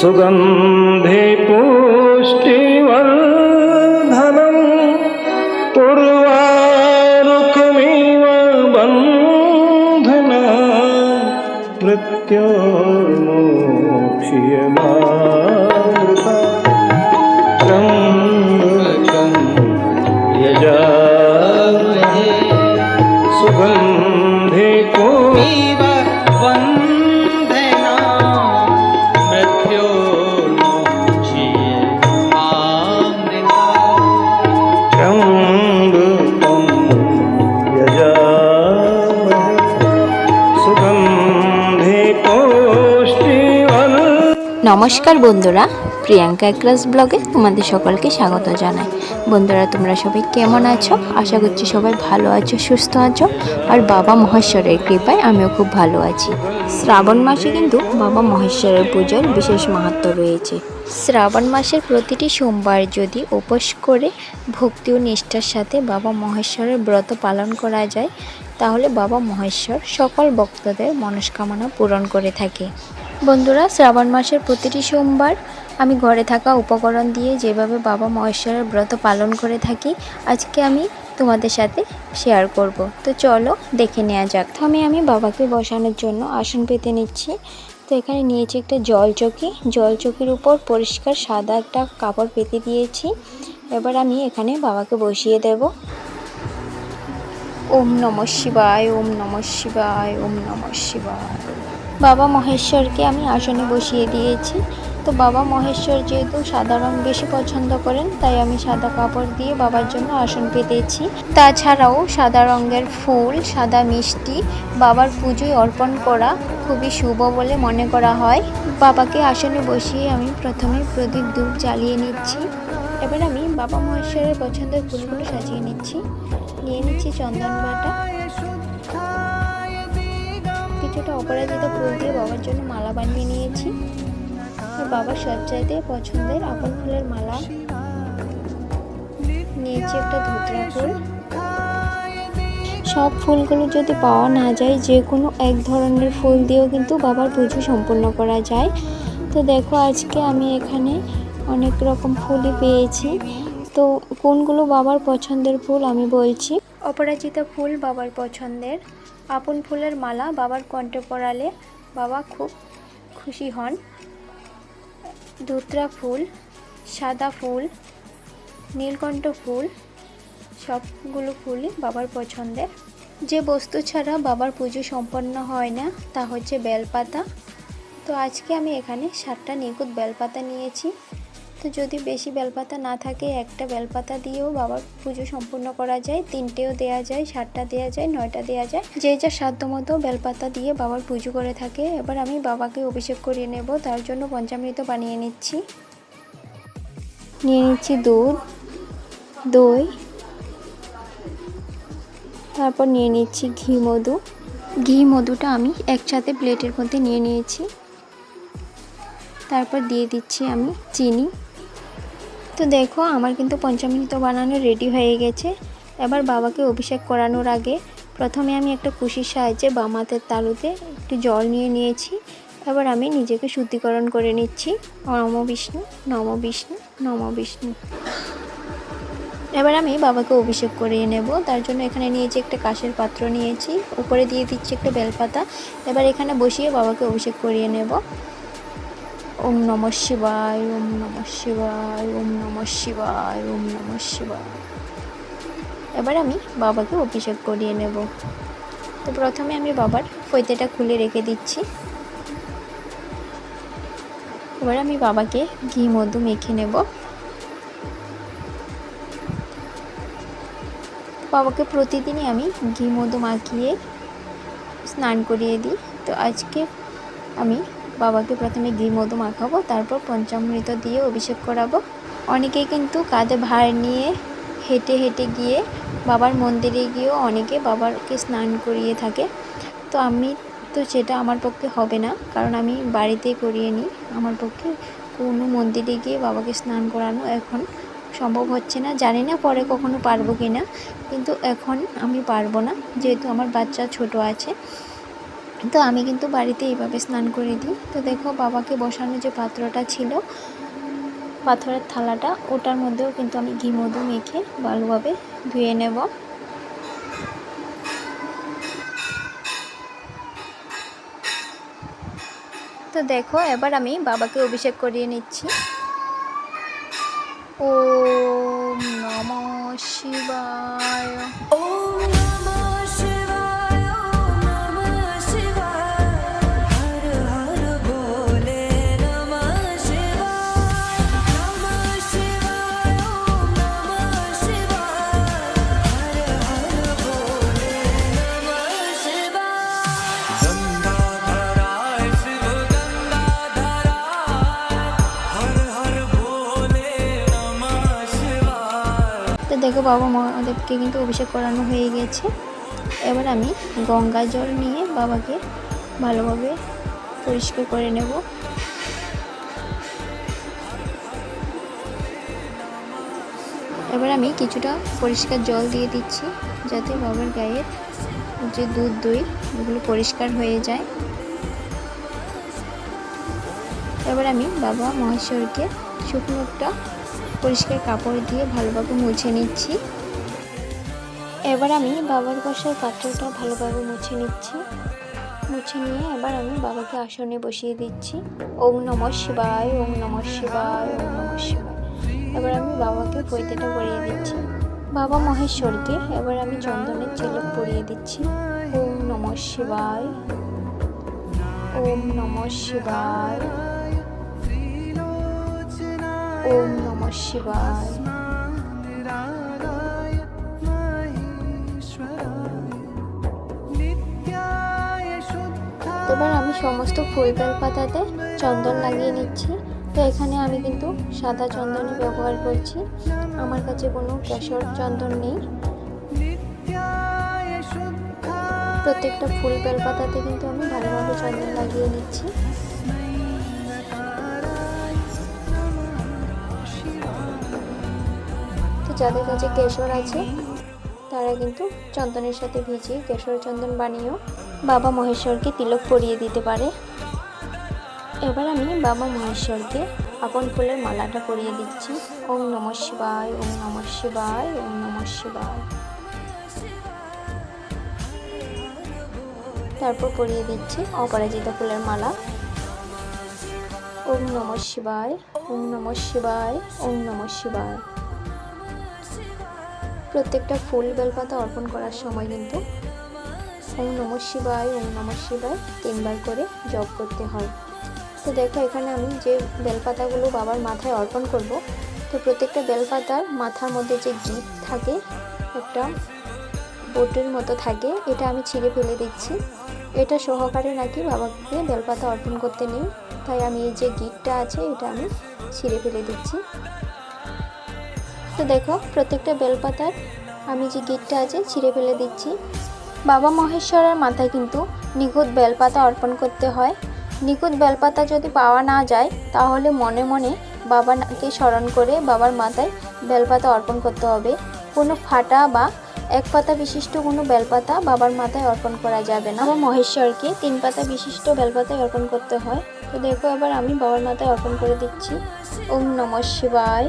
सुगन्धे पुष्टिवर्धनम् पूर्वारुकमिव बन्धना मृत्योर्मोक्ष्यमामृता নমস্কার বন্ধুরা, প্রিয়াঙ্কা ক্লাস ব্লগে তোমাদের সকলকে স্বাগত জানাই। বন্ধুরা, তোমরা সবাই কেমন আছো? আশা করছি সবাই ভালো আছো, সুস্থ আছো। আর বাবা মহেশ্বরের কৃপায় আমিও খুব ভালো আছি। শ্রাবণ মাসে কিন্তু বাবা মহেশ্বরের পুজোর বিশেষ মাহাত্ম রয়েছে। শ্রাবণ মাসের প্রতিটি সোমবার যদি উপোস করে ভক্তি ও নিষ্ঠার সাথে বাবা মহেশ্বরের ব্রত পালন করা যায়, তাহলে বাবা মহেশ্বর সকল ভক্তদের মনস্কামনা পূরণ করে থাকে। বন্ধুরা, শ্রাবণ মাসের প্রতিটি সোমবার আমি ঘরে থাকা উপকরণ দিয়ে যেভাবে বাবা মহেশ্বরের ব্রত পালন করে থাকি, আজকে আমি তোমাদের সাথে শেয়ার করব। তো চলো দেখে নেওয়া যাক। প্রথমে আমি বাবাকে বসানোর জন্য আসন পেতে নিচ্ছি। তো এখানে নিয়েছি একটা জল চকি। জল চকির উপর পরিষ্কার সাদা একটা কাপড় পেতে দিয়েছি। এবার আমি এখানে বাবাকে বসিয়ে দেব। ওম নমঃ শিবায়, ওম নমঃ শিবায়, ওম নমঃ শিবায়। বাবা মহেশ্বরকে আমি আসনে বসিয়ে দিয়েছি। তো বাবা মহেশ্বর যেহেতু সাদা রং বেশি পছন্দ করেন, তাই আমি সাদা কাপড় দিয়ে বাবার জন্য আসন পেতেছি। তাছাড়াও সাদা রঙের ফুল, সাদা মিষ্টি, বাবার পুজোয় অর্পণ করা খুবই শুভ বলে মনে করা হয়। বাবাকে আসনে বসিয়ে আমি প্রথমে প্রদীপ ধূপ জ্বালিয়ে নিচ্ছি। এবার আমি বাবা মহেশ্বরের পছন্দের ফুলগুলো সাজিয়ে নিচ্ছি। নিয়ে নিচ্ছি চন্দন বাটা। কিছুটা অপরাজিতা ফুল দিয়ে বাবার জন্য মালা বানিয়ে নিয়েছি। বাবার সজ্জাতে পছন্দের আপন ফুলের মালা নিয়েছি একটা ধুতরা ফুল। সব ফুলগুলো যদি পাওয়া না যায় যে কোনো এক ধরনের ফুল দিয়েও কিন্তু বাবার পুজো সম্পূর্ণ করা যায়। তো দেখো, আজকে আমি এখানে অনেক রকম ফুলই পেয়েছি। তো কোনগুলো বাবার পছন্দের ফুল আমি বলছি। অপরাজিতা ফুল বাবার পছন্দের। আপন ফুলের মালা বাবার কণ্ঠে পরালে বাবা খুব খুশি হন। ধুতরা ফুল, সাদা ফুল, নীলকণ্ঠ ফুল, সবগুলো ফুলই বাবার পছন্দের। যে বস্তু ছাড়া বাবার পুজো সম্পন্ন হয় না, তা হচ্ছে বেলপাতা। তো আজকে আমি এখানে সাতটা নিখুঁত বেলপাতা নিয়েছি। তো যদি বেশি বেলপাতা না থাকে, একটা বেলপাতা দিয়েও বাবার পুজো সম্পূর্ণ করা যায়, তিনটেও দেওয়া যায়, সাতটা দেওয়া যায়, নয়টা দেওয়া যায়। যে যা সাধ্য মতো বেলপাতা দিয়ে বাবার পুজো করে থাকে। এবার আমি বাবাকে অভিষেক করিয়ে নেব, তার জন্য পঞ্চামৃত বানিয়ে নিচ্ছি। নিয়ে নিচ্ছি দুধ, দই, তারপর নিয়ে নিচ্ছি ঘি মধু। ঘি মধুটা আমি একসাথে প্লেটের মধ্যে নিয়ে নিয়েছি। তারপর দিয়ে দিচ্ছি আমি চিনি। তো দেখো, আমার কিন্তু পঞ্চামৃত বানানো রেডি হয়ে গেছে। এবার বাবাকে অভিষেক করানোর আগে প্রথমে আমি একটা কুশির সাহায্যে বাম হাতের তালুতে একটু জল নিয়ে নিয়েছি। এবার আমি নিজেকে শুদ্ধিকরণ করে নিচ্ছি। নম বিষ্ণু নম বিষ্ণু নম বিষ্ণু। এবার আমি বাবাকে অভিষেক করিয়ে নেব। তার জন্য এখানে নিয়েছি একটা কাঁচের পাত্র নিয়েছি। উপরে দিয়ে দিচ্ছি একটা বেলপাতা। এবার এখানে বসিয়ে বাবাকে অভিষেক করিয়ে নেব। ওম নম শিবায়, ওম নম শিবায়, ওম নম শিবায়, ওম নম শিবায়। এবার আমি বাবাকে অভিষেক করিয়ে নেব। তো প্রথমে আমি বাবার ফৈতেটা খুলে রেখে দিচ্ছি। এবার আমি বাবাকে ঘি, মধু মেখে নেব। বাবাকে প্রতিদিনই আমি ঘি, মধু মাখিয়ে স্নান করিয়ে দিই। তো আজকে আমি বাবাকে প্রথমে ঘি, মধু মাখাবো, তারপর পঞ্চামৃত দিয়ে অভিষেক করাবো। অনেকেই কিন্তু কাঁধে ভার নিয়ে হেঁটে হেঁটে গিয়ে বাবার মন্দিরে গিয়েও অনেকে বাবাকে স্নান করিয়ে থাকে। তো আমি তো সেটা আমার পক্ষে হবে না, কারণ আমি বাড়িতেই করিয়ে নিই। আমার পক্ষে কোনো মন্দিরে গিয়ে বাবাকে স্নান করানো এখন সম্ভব হচ্ছে না। জানি না পরে কখনো পারব কি না কিন্তু এখন আমি পারব না। যেহেতু আমার বাচ্চা ছোট আছে তো আমি কিন্তু বাড়িতে এইভাবে স্নান করে দিই। তো দেখো বাবাকে বসানো যে পাত্রটা ছিল, পাথরের থালাটা, ওটার মধ্যেও কিন্তু আমি ঘি, মধু মেখে ভালোভাবে ধুয়ে নেব। তো দেখো এবার আমি বাবাকে অভিষেক করিয়ে নিচ্ছি। ও নম শিবায়। দেখো বাবা মহাদেবকে কিন্তু অভিষেক করানো হয়ে গেছে। এবার আমি গঙ্গা জল নিয়ে বাবাকে ভালোভাবে পরিষ্কার করে নেব। এবার আমি কিছুটা পরিষ্কার জল দিয়ে দিচ্ছি, যাতে বাবার গায়ের যে দুধ দই, ওগুলো পরিষ্কার হয়ে যায়। এবার আমি বাবা মহেশ্বরকে শুকনো একটা পরিষ্কার কাপড় দিয়ে ভালোভাবে মুছে নিচ্ছি। এবার আমি বাবার বসার পাত্রটা ভালোভাবে মুছে নিচ্ছি। মুছে নিয়ে এবার আমি বাবাকে আসনে বসিয়ে দিচ্ছি। ওম নম শিবায়, ওম নম শিবায়, ওম নম শিবায়। এবার আমি বাবাকে পৈতেটা পরিয়ে দিচ্ছি। বাবা মহেশ্বরকে এবার আমি চন্দনের চিলক পরিয়ে দিচ্ছি। ওম নম শিবায়, ওম নম শিবায়। ওম নম শিবায়। এবার আমি সমস্ত ফুল বেল পাতাতে চন্দন লাগিয়ে নিচ্ছি। তো এখানে আমি কিন্তু সাদা চন্দনই ব্যবহার করছি। আমার কাছে কোনো কেশর চন্দন নেই। প্রত্যেকটা ফুল বেল পাতাতে কিন্তু আমি ভালোভাবে চন্দন লাগিয়ে নিচ্ছি। যাদের কাছে কেশর আছে, তারা কিন্তু চন্দনের সাথে ভিজিয়ে কেশর চন্দন বানিয়েও বাবা মহেশ্বরকে তিলক পরিয়ে দিতে পারে। এবার আমি বাবা মহেশ্বরকে আপন ফুলের মালাটা পরিয়ে দিচ্ছি। ওম নম শিবায়, ওম নম শিবায়, ওম নম শিবায়। তারপর পরিয়ে দিচ্ছি অপরাজিতা ফুলের মালা। ওম নম শিবায়, ওম নম শিবায়, ওম নম শিবায়। প্রত্যেকটা ফুল বেলপাতা অর্পণ করার সময় কিন্তু ওম নম শিবায়, ওম নম শিবায় তিনবার করে জপ করতে হয়। তো দেখো এখানে আমি যে বেলপাতাগুলো বাবার মাথায় অর্পণ করব, তো প্রত্যেকটা বেলপাতার মাথার মধ্যে যে গিট থাকে, একটা বোটের মতো থাকে, এটা আমি ছিঁড়ে ফেলে দিচ্ছি। এটা সহকারে নাকি বাবাকে বেলপাতা অর্পণ করতে নেই, তাই আমি এই যে গিটটা আছে, এটা আমি ছিঁড়ে ফেলে দিচ্ছি। তো দেখো, প্রত্যেকটা বেলপাতার আমি যে গিটটা আছে, ছিঁড়ে ফেলে দিচ্ছি। বাবা মহেশ্বরের মাথায় কিন্তু নিখুঁত বেলপাতা অর্পণ করতে হয়। নিখুঁত বেলপাতা যদি পাওয়া না যায়, তাহলে মনে মনে বাবাকে স্মরণ করে বাবার মাথায় বেলপাতা অর্পণ করতে হবে। কোনো ফাটা বা এক পাতা বিশিষ্ট কোনো বেলপাতা বাবার মাথায় অর্পণ করা যাবে না। আমার মহেশ্বরকে তিন পাতা বিশিষ্ট বেলপাতায় অর্পণ করতে হয়। তো দেখো, এবার আমি বাবার মাথায় অর্পণ করে দিচ্ছি। ওম নম শিবায়।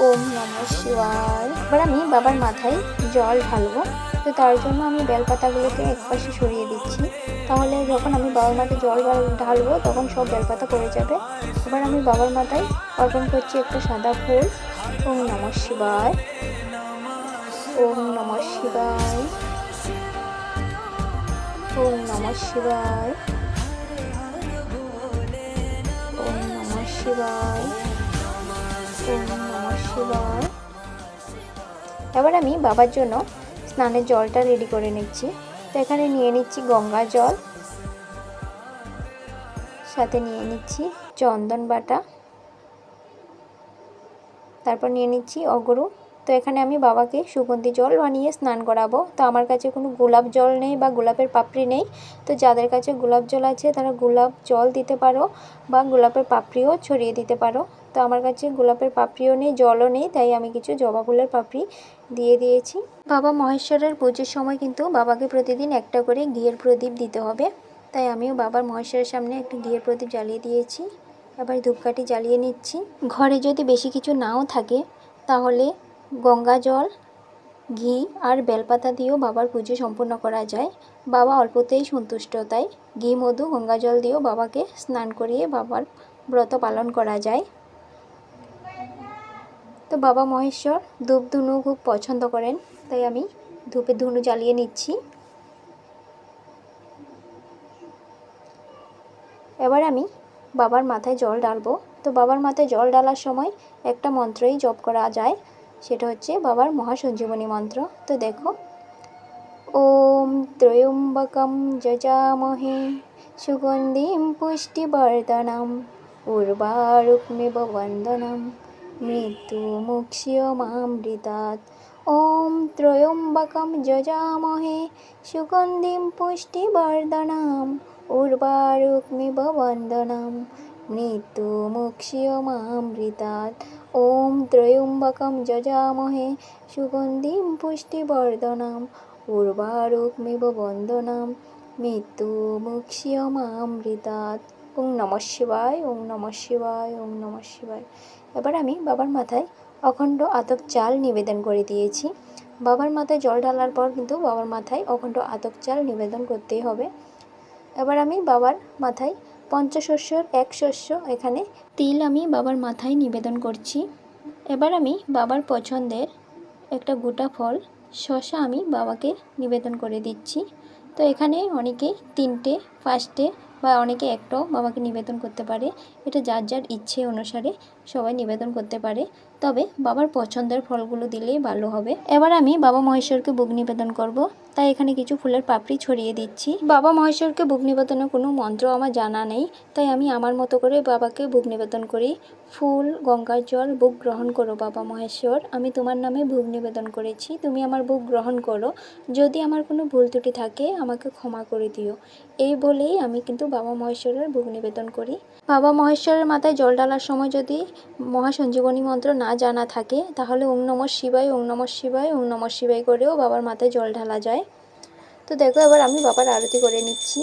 ওম নম শিবায়। এবার আমি বাবার মাথায় জল ঢালবো। তো তার জন্য আমি বেলপাতাগুলোকে একপাশে সরিয়ে দিচ্ছি। তাহলে যখন আমি বাবার মাথায় জল ঢালবো, তখন সব বেলপাতা পড়ে যাবে। এবার আমি বাবার মাথায় অর্পণ করছি একটা সাদা ফুল। ওম নম শিবায়। ওম নম শিবায়। ওম নম শিবায়। ওম নম শিবায়। এবার আমি বাবার জন্য স্নানের জলটা রেডি করে নিচ্ছি। তো এখানে নিয়ে নিচ্ছি গঙ্গা জল। সাথে নিয়ে নিচ্ছি চন্দন বাটা। তারপর নিয়ে নিচ্ছি অগরু। তো এখানে আমি বাবাকে সুগন্ধি জল বানিয়ে স্নান করাবো। তো আমার কাছে কোনো গোলাপ জল নেই বা গোলাপের পাপড়ি নেই। তো যাদের কাছে গোলাপ জল আছে তারা গোলাপ জল দিতে পারো বা গোলাপের পাপড়িও ছড়িয়ে দিতে পারো। তো আমার কাছে গোলাপের পাপড়িও নেই, জলও নেই, তাই আমি কিছু জবা ফুলের পাপড়ি দিয়ে দিয়েছি। বাবা মহেশ্বরের পুজোর সময় কিন্তু বাবাকে প্রতিদিন একটা করে ঘিয়ের প্রদীপ দিতে হবে, তাই আমিও বাবার মহেশ্বরের সামনে একটি ঘিয়ের প্রদীপ জ্বালিয়ে দিয়েছি। এবার ধূপকাঠি জ্বালিয়ে নিচ্ছি। ঘরে যদি বেশি কিছু নাও থাকে, তাহলে গঙ্গা জল, ঘি আর বেলপাতা দিয়েও বাবার পুজো সম্পূর্ণ করা যায়। বাবা অল্পতেই সন্তুষ্ট, তাই ঘি, মধু, গঙ্গা জল দিয়েও বাবাকে স্নান করিয়ে বাবার ব্রত পালন করা যায়। তো বাবা মহেশ্বর ধূপ ধুনু খুব পছন্দ করেন, তাই আমি ধূপে ধুনু জ্বালিয়ে নিচ্ছি। এবার আমি বাবার মাথায় জল ডালবো তো বাবার মাথায় জল ডালার সময় একটা মন্ত্রই জপ করা যায়, সেটা হচ্ছে বাবার মহাসঞ্জীবনী মন্ত্র। তো দেখো, ওম ত্রয়ম্বকম যজামহে সুগন্ধিম পুষ্টিবর্ধনম, উর্বারুক্মিব বন্দনম। মৃত্যুমুক্ষ্যমামৃতাৎ ওম ত্রয়ম্বকম যজামহে সুগন্ধিম পুষ্টিবর্ধনম উর্বারুক্মিব বন্দনম। মৃত্যুমুক্ষ্যমামৃতাৎ ওম ত্রয়ম্বকম যজামহে সুগন্ধিম পুষ্টিবর্ধনম উর্বারুক্মিব বন্দনম। মৃত্যুমুক্ষ্যমামৃতাৎ ওং নম শিবায়, ওং নম শিবায়, ওং নম শিবায়। এবার আমি বাবার মাথায় অখণ্ড আতক চাল নিবেদন করে দিয়েছি। বাবার মাথায় জল ঢালার পর কিন্তু বাবার মাথায় অখণ্ড আতক চাল নিবেদন করতেই হবে। এবার আমি বাবার মাথায় পঞ্চশস্যর এক শস্য, এখানে তিল আমি বাবার মাথায় নিবেদন করছি। এবার আমি বাবার পছন্দের একটা গোটা ফল শশা আমি বাবাকে নিবেদন করে দিচ্ছি। তো এখানে অনেকে তিনটে ফার্স্টে বা অনেকে একটাও বাবাকে নিবেদন করতে পারে। এটা যার যার ইচ্ছে অনুসারে সবাই নিবেদন করতে পারে। তবে বাবার পছন্দের ফলগুলো দিলেই ভালো হবে। এবার আমি বাবা মহেশ্বরকে বুক নিবেদন করব। তাই এখানে কিছু ফুলের পাপড়ি ছড়িয়ে দিচ্ছি। বাবা মহেশ্বরকে বুক নিবেদনের কোনো মন্ত্র আমার জানা নেই। তাই আমি আমার মতো করে বাবাকে বুক নিবেদন করি। ফুল, গঙ্গার জল, বুক গ্রহণ করো বাবা মহেশ্বর। আমি তোমার নামে ভোগ নিবেদন করেছি। তুমি আমার বুক গ্রহণ করো। যদি আমার কোনো ভুল ত্রুটি থাকে, আমাকে ক্ষমা করে দিও। এই বলেই আমি কিন্তু বাবা মহেশ্বরের ভোগ নিবেদন করি। বাবা মহেশ্বরের মাথায় জল ঢালার সময় যদি মহাসঞ্জীবনী মন্ত্র না জানা থাকে, তাহলে ওং নম শিবায়, ওং নম শিবায়, ওং নম শিবায় করেও বাবার মাথায় জল ঢালা যায়। তো দেখো, এবার আমি বাবার আরতি করে নিচ্ছি।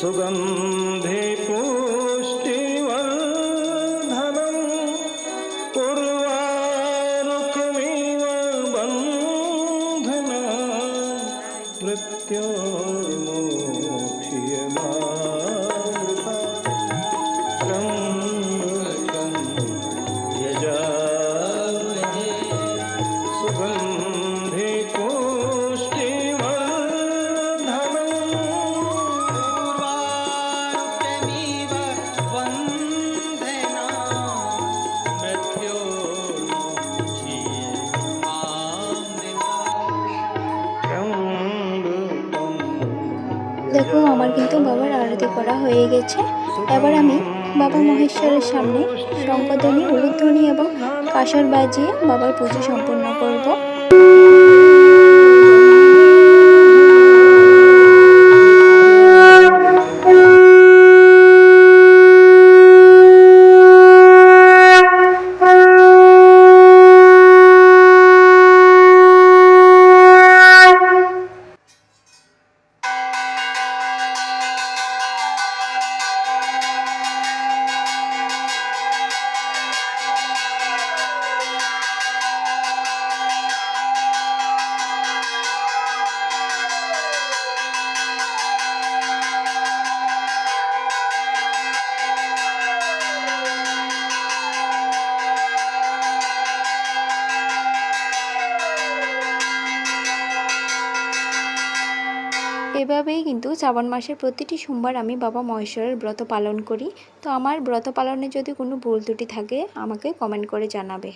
सुगंधे यजामहे पू এবার আমি বাবা মহেশ্বরের সামনে শঙ্করধ্বনি উলুধ্বনি এবং কাঁসর বাজিয়ে বাবার পুজো সম্পূর্ণ করব। এভাবেই কিন্তু শ্রাবণ মাসের প্রতিটি সোমবার আমি বাবা মহেশ্বরের ব্রত পালন করি। তো আমার ব্রত পালনে যদি কোনো ভুল ত্রুটি থাকে, আমাকে কমেন্ট করে জানাবে।